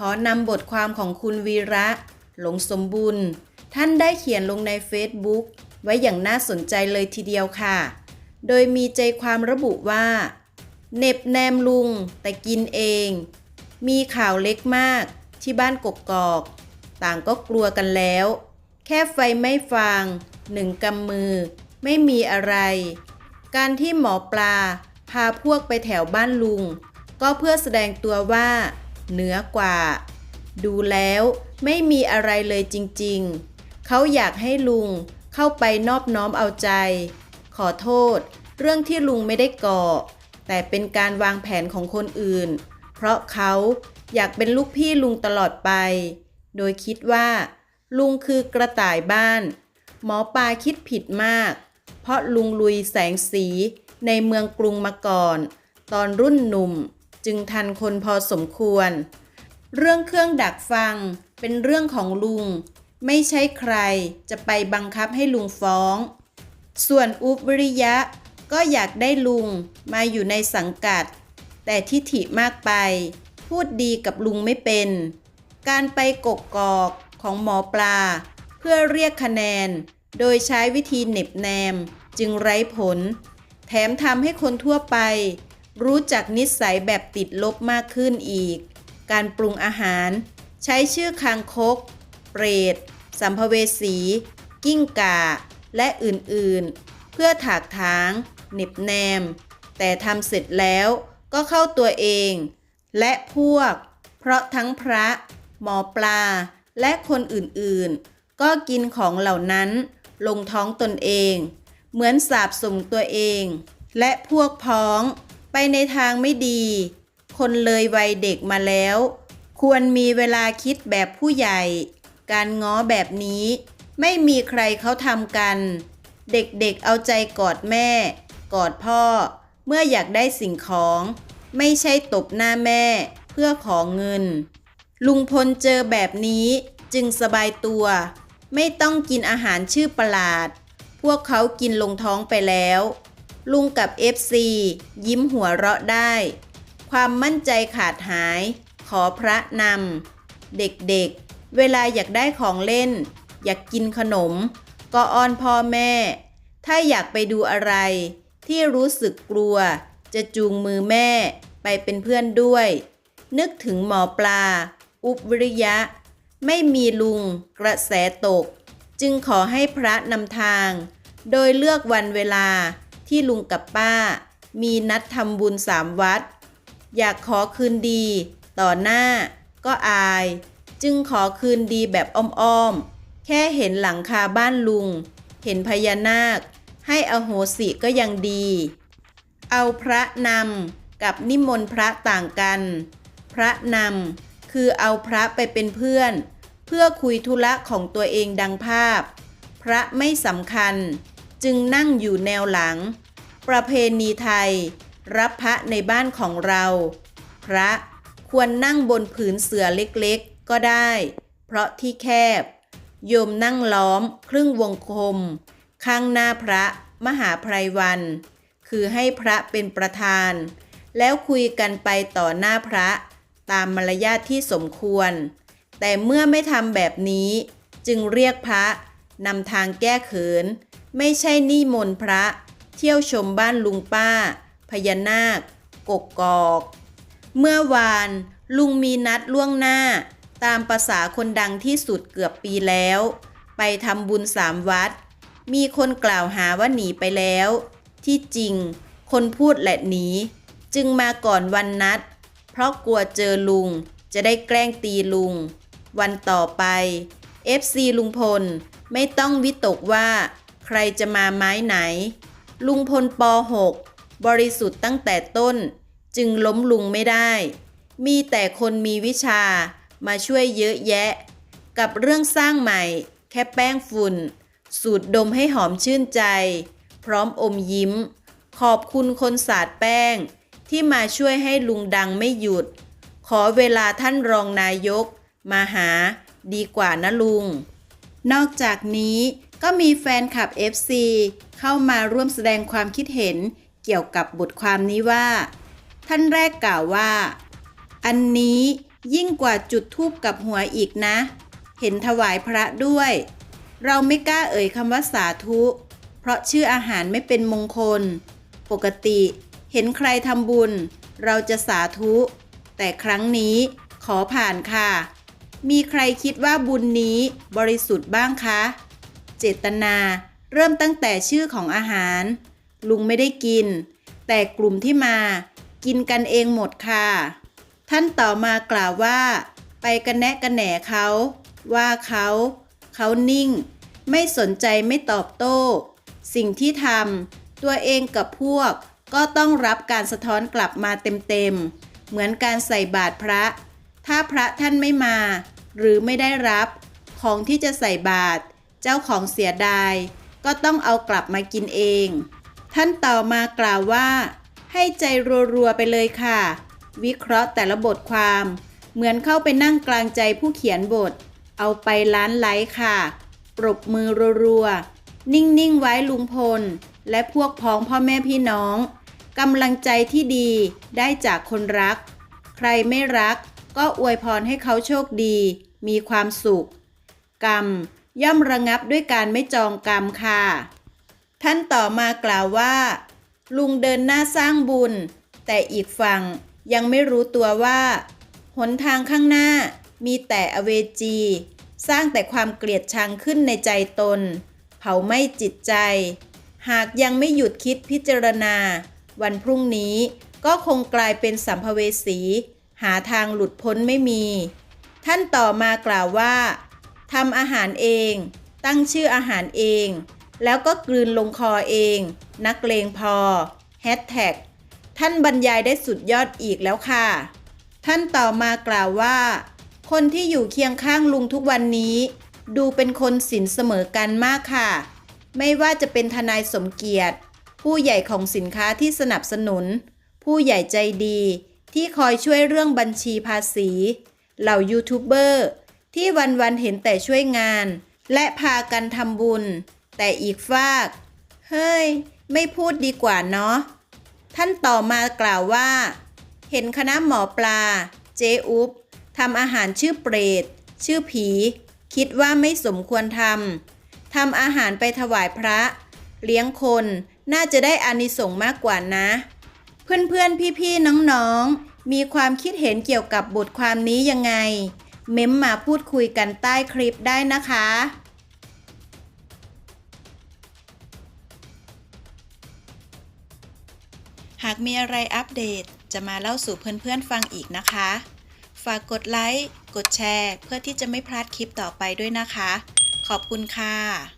ขอนำบทความของคุณวีระ หลงสมบุญ ท่านได้เขียนลงใน Facebook ไว้อย่างน่าสนใจเลยทีเดียวค่ะ โดยมีใจความระบุว่าเหน็บแนมลุงแต่กินเอง มีข่าวเล็กมากที่บ้านกกอก ต่างก็กลัวกันแล้ว แค่ไฟไม่ฟางหนึ่งกำมือ ไม่มีอะไร การที่หมอปลาพาพวกไปแถวบ้านลุง ก็เพื่อแสดงตัวว่า เหนือกว่า ดูแล้วไม่มีอะไรเลยจริงๆ เขาอยากให้ลุงเข้าไปนอบน้อมเอาใจ ขอโทษ เรื่องที่ลุงไม่ได้ก่อ แต่เป็นการวางแผนของคนอื่น เพราะเขาอยากเป็นลูกพี่ลุงตลอดไป โดยคิดว่า ลุงคือกระต่ายบ้าน หมอปลาคิดผิดมาก เพราะลุงลุยแสงสีในเมืองกรุงมาก่อน ตอนรุ่นหนุ่ม จึงทันคนพอสมควร เรื่องเครื่องดักฟัง เป็นเรื่องของลุง ไม่ใช่ใครจะไปบังคับให้ลุงฟ้อง ส่วนอุบวิริยะก็อยากได้ลุงมาอยู่ในสังกัด แต่ทิฐิมากไป พูดดีกับลุงไม่เป็น การไปกกกอกของหมอปลา เพื่อเรียกคะแนน โดยใช้วิธีเหน็บแนมจึงไร้ผล แถมทำให้คนทั่วไป รู้จักนิสัยแบบติดลบมากขึ้นอีก การปรุงอาหาร ใช้ชื่อคางคก เปรต สัมภเวสี กิ้งก่า และอื่นๆ เพื่อถากถางเน็บแนม แต่ทำเสร็จแล้วก็เข้าตัวเอง และพวก เพราะทั้งพระ หมอปลา และคนอื่นๆ ก็กินของเหล่านั้น ลงท้องตนเอง เหมือนสาบส่งตัวเอง และพวกพ้อง ไปในทางไม่ดี คนเลยวัยเด็กมาแล้ว ควรมีเวลาคิดแบบผู้ใหญ่ การง้อแบบนี้ ไม่มีใครเขาทำกัน เด็กๆเอาใจกอดแม่ กอดพ่อ เมื่ออยากได้สิ่งของ ไม่ใช่ตบหน้าแม่ เพื่อขอเงิน ลุงพลเจอแบบนี้จึงสบายตัว ไม่ต้องกินอาหารชื่อประหลาด พวกเขากินลงท้องไปแล้ว ลุงกับ FC ยิ้มหัวเราะได้ ความมั่นใจขาดหาย ขอพระนำ เด็กๆเวลาอยากได้ของเล่น อยากกินขนม ก็อ้อนพ่อแม่ ถ้าอยากไปดูอะไร ที่รู้สึกกลัว จะจูงมือแม่ไปเป็นเพื่อนด้วย นึกถึงหมอปลา อุบวิริยะ ไม่มีลุงกระแสตก จึงขอให้พระนำทาง โดยเลือกวันเวลา ที่ลุงกับป้า มีนัดทำบุญสามวัด อยากขอคืนดี ต่อหน้า ก็อาย จึงขอคืนดีแบบอ้อมๆ แค่เห็นหลังคาบ้านลุง เห็นพญานาค ให้อโหสิก็ยังดี เอาพระนำกับนิมนต์พระต่างกัน พระนำคือเอาพระไปเป็นเพื่อน เพื่อคุยธุระของตัวเองดังภาพ พระไม่สำคัญ จึงนั่งอยู่แนวหลัง ประเพณีไทย รับพระในบ้านของเรา พระควรนั่งบนผืนเสื่อเล็กๆ ก็ได้ เพราะที่แคบ โยมนั่งล้อมครึ่งวงกลม ข้างหน้าพระมหาไพรวัน คือให้พระเป็นประธาน แล้วคุยกันไปต่อหน้าพระตามมารยาทที่สมควร แต่เมื่อไม่ทำแบบนี้ จึงเรียกพระนำทางแก้เขิน ไม่ใช่นิมนต์พระ เที่ยวชมบ้านลุงป้า พญานาค กกกอก เมื่อวานลุงมีนัดล่วงหน้า ตามประษาคนดังที่สุดเกือบปีแล้ว ไปทำบุญสามวัด มีคนกล่าวหาว่าหนีไปแล้ว ที่จริง คนพูดแหละหนี จึงมาก่อนวันนัด เพราะกลัวเจอลุง จะได้แกล้งตีลุง วันต่อไป FC ลุงพลไม่ต้องวิตกว่า ใครจะมาไม้ไหน ลุงพลป .6 บริสุทธิ์ตั้งแต่ต้น จึงล้มลุงไม่ได้ มีแต่คนมีวิชามาช่วยเยอะแยะ กับเรื่องสร้างใหม่ แค่แป้งฝุ่น สูตรดมให้หอมชื่นใจ พร้อมอมยิ้ม ขอบคุณคนศาสาดแป้ง ที่มาช่วยให้ลุงดังไม่หยุด ขอเวลาท่านรองนายก มาหาดีกว่านะลุง นอกจากนี้ ก็มีแฟนคลับ FC เข้ามาร่วมแสดงความคิดเห็นเกี่ยวกับบทความนี้ว่า ท่านแรกกล่าวว่า อันนี้ยิ่งกว่าจุดทูบกับหัวอีกนะ เห็นถวายพระด้วย เราไม่กล้าเอ่ยคำว่าสาธุ เพราะชื่ออาหารไม่เป็นมงคล ปกติเห็นใครทำบุญ เราจะสาธุ แต่ครั้งนี้ขอผ่านค่ะ มีใครคิดว่าบุญนี้บริสุทธิ์บ้างคะ เจตนา เริ่มตั้งแต่ชื่อของอาหาร ลุงไม่ได้กิน แต่กลุ่มที่มา กินกันเองหมดค่ะ ท่านต่อมากล่าวว่า ไปกันแนะกันแหน่เขาว่าเขาเขานิ่ง ไม่สนใจไม่ตอบโต้ สิ่งที่ทำตัวเองกับพวกก็ต้องรับการสะท้อนกลับมาเต็มๆ เหมือนการใส่บาตรพระ ถ้าพระท่านไม่มา หรือไม่ได้รับ ของที่จะใส่บาตร เจ้าของเสียดาย ก็ต้องเอากลับมากินเอง ท่านต่อมากล่าวว่า ให้ใจรัวๆไปเลยค่ะ วิเคราะห์แต่ละบทความ เหมือนเข้าไปนั่งกลางใจผู้เขียนบท เอาไปล้านไลค์ค่ะ ปรบมือรัวๆ นิ่งๆ ไว้ลุงพล และพวกพ้องพ่อแม่พี่น้องกำลังใจที่ดีได้จากคนรัก ใครไม่รักก็อวยพรให้เขาโชคดี มีความสุข กรรม ย่อมระงับด้วยการไม่จองกรรมค่ะ ท่านต่อมากล่าวว่า ลุงเดินหน้าสร้างบุญ แต่อีกฝั่งยังไม่รู้ตัวว่าหนทางข้างหน้ามีแต่อเวจี สร้างแต่ความเกลียดชังขึ้นในใจตน เผาไหม้จิตใจ หากยังไม่หยุดคิดพิจารณา วันพรุ่งนี้ก็คงกลายเป็นสัมภเวสี หาทางหลุดพ้นไม่มี ท่านต่อมากล่าวว่า ทำอาหารเอง ตั้งชื่ออาหารเอง แล้วก็กลืนลงคอเอง นักเลงพอแฮชแท็กท่านบรรยายได้สุดยอดอีกแล้วค่ะ ท่านต่อมากล่าวว่า คนที่อยู่เคียงข้างลุงทุกวันนี้ ดูเป็นคนสินเสมอกันมากค่ะ ไม่ว่าจะเป็นทนายสมเกียรติ ผู้ใหญ่ของสินค้าที่สนับสนุน ผู้ใหญ่ใจดีที่คอยช่วยเรื่องบัญชีภาษี เหล่ายูทูบเบอร์ ที่วันๆเห็นแต่ช่วยงาน และพากันทำบุญ แต่อีกฝาก เฮ้ย ไม่พูดดีกว่าเนาะท่านต่อมากล่าวว่า เห็นคณะหมอปลา เจอุบทำอาหารชื่อเปรต ชื่อผี คิดว่าไม่สมควรทำทำอาหารไปถวายพระ เลี้ยงคนน่าจะได้อานิสงส์มากกว่านะ เพื่อนๆ พี่ๆ น้องๆ มีความคิดเห็นเกี่ยวกับบทความนี้ยังไง เม้มมาพูดคุยกันใต้คลิปได้นะคะหากมีอะไรอัปเดตจะมาเล่าสู่เพื่อนๆฟังอีกนะคะ ฝากกดไลค์ กดแชร์ เพื่อที่จะไม่พลาดคลิปต่อไปด้วยนะคะ ขอบคุณค่ะ